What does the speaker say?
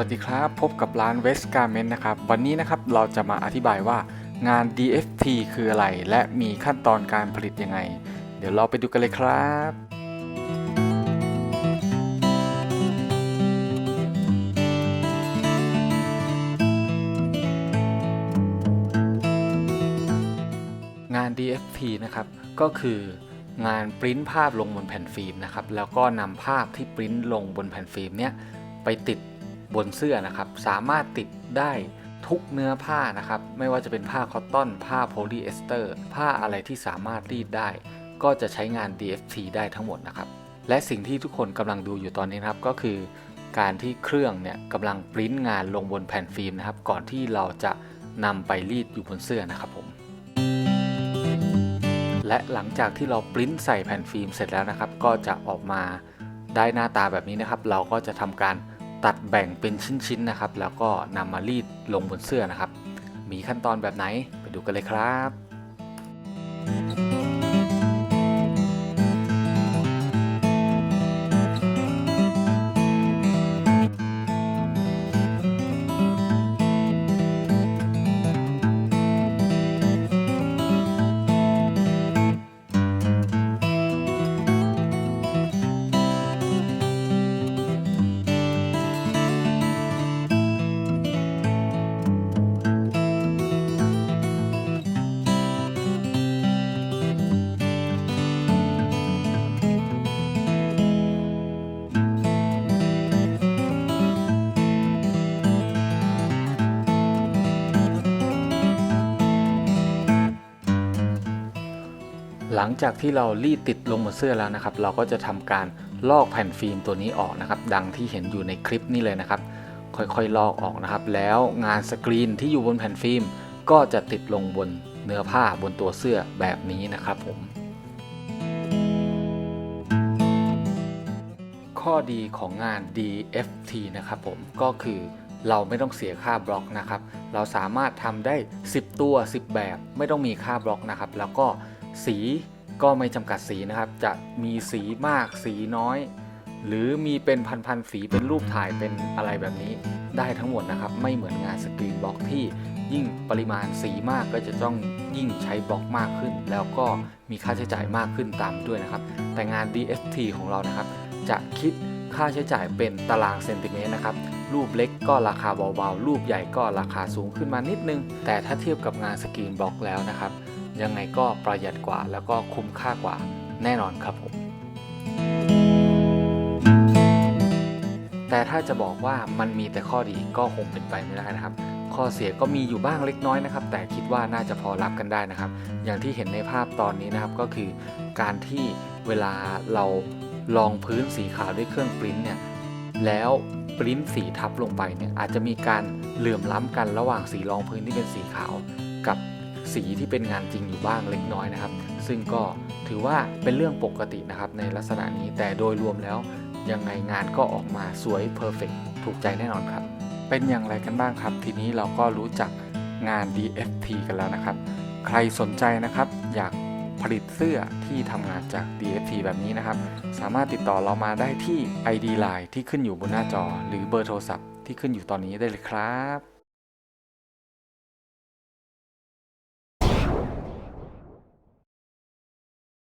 วัสดีครับพบกับร้านเวสการเมนนะครับวันนี้นะครับเราจะมาอธิบายว่างาน DFT คืออะไร และมีขั้นตอนการผลิตยังไง เดี๋ยวเราไปดูกันเลยครับ งาน DFT นะครับก็คืองานปริ้นภาพลงบนแผ่นฟิล์มนะครับแล้วก็นำภาพที่ปริ้นลงบนแผ่นฟิล์มเนี่ยไปติด บนเสื้อนะครับ สามารถติดได้ทุกเนื้อผ้านะครับ ไม่ว่าจะเป็นผ้าคอตตอน ผ้าโพลีเอสเตอร์ ผ้าอะไรที่สามารถรีดได้ ก็จะใช้งาน DFT ได้ทั้งหมดนะครับ และสิ่งที่ทุกคนกำลังดูอยู่ตอนนี้นะครับก็คือ การที่เครื่องเนี่ยกำลังปริ้นงานลงบนแผ่นฟิล์มนะครับ ก่อนที่เราจะนำไปรีดอยู่บนเสื้อนะครับผมและหลังจากที่เราปริ้นใส่แผ่นฟิล์มเสร็จแล้วนะครับ ก็จะออกมาได้หน้าตาแบบนี้นะครับ เราก็จะทำการ ตัดแบ่งเป็นชิ้นๆนะครับ แล้วก็นำมารีดลงบนเสื้อนะครับ มีขั้นตอนแบบไหนไปดูกันเลยครับ หลังจากที่เรารีดติดลงบนเสื้อแล้วนะครับ เราก็จะทำการลอกแผ่นฟิล์มตัวนี้ออกนะครับ ดังที่เห็นอยู่ในคลิปนี้เลยนะครับ ค่อยๆลอกออกนะครับ แล้วงานสกรีนที่อยู่บนแผ่นฟิล์ม ก็จะติดลงบนเนื้อผ้าบนตัวเสื้อแบบนี้นะครับผมข้อดีของงาน DFT นะครับผมก็คือเราไม่ต้องเสียค่าบล็อกนะครับ เราสามารถทำได้ 10 ตัว 10 แบบ ไม่ต้องมีค่าบล็อกนะครับ แล้วก็ สีก็ไม่จำกัดสีนะครับ จะมีสีมากสีน้อย หรือมีเป็นพันๆสีเป็นรูปถ่ายเป็นอะไรแบบนี้ ได้ทั้งหมดนะครับ ไม่เหมือนงานสกรีนบล็อกที่ยิ่งปริมาณสีมากก็จะต้องยิ่งใช้บล็อกมากขึ้น แล้วก็มีค่าใช้จ่ายมากขึ้นตามด้วยนะครับ แต่งาน DFT ของเรานะครับ จะคิดค่าใช้จ่ายเป็นตารางเซนติเมตรนะครับ รูปเล็กก็ราคาเบาๆ รูปใหญ่ก็ราคาสูงขึ้นมานิดนึง แต่ถ้าเทียบกับงานสกรีนบล็อกแล้วนะครับ ยังไงก็ประหยัดกว่าแล้วก็คุ้มค่ากว่าแน่นอนครับผม แต่ถ้าจะบอกว่ามันมีแต่ข้อดีก็คงเป็นไปไม่ได้นะครับ ข้อเสียก็มีอยู่บ้างเล็กน้อยนะครับ แต่คิดว่าน่าจะพอรับกันได้นะครับ อย่างที่เห็นในภาพตอนนี้นะครับก็คือการที่เวลาเราลองพื้นสีขาวด้วยเครื่องปริ้นเนี่ยแล้วปริ้นสีทับลงไปเนี่ยอาจจะมีการเหลื่อมล้ำกันระหว่างสีรองพื้นที่เป็นสีขาวกับ สีที่เป็นงานจริงอยู่บ้างเล็กน้อยนะครับ ซึ่งก็ถือว่าเป็นเรื่องปกตินะครับในลักษณะนี้แต่โดยรวมแล้วยังไงงานก็ออกมาสวยเพอร์เฟกถูกใจแน่นอนครับ เป็นอย่างไรกันบ้างครับ ทีนี้เราก็รู้จักงาน DFT กันแล้วนะครับ ใครสนใจนะครับ อยากผลิตเสื้อที่ทำงานจาก DFT แบบนี้นะครับ สามารถติดต่อเรามาได้ที่ ID Line ที่ขึ้นอยู่บนหน้าจอ หรือเบอร์โทรศัพท์ที่ขึ้นอยู่ตอนนี้ได้เลยครับ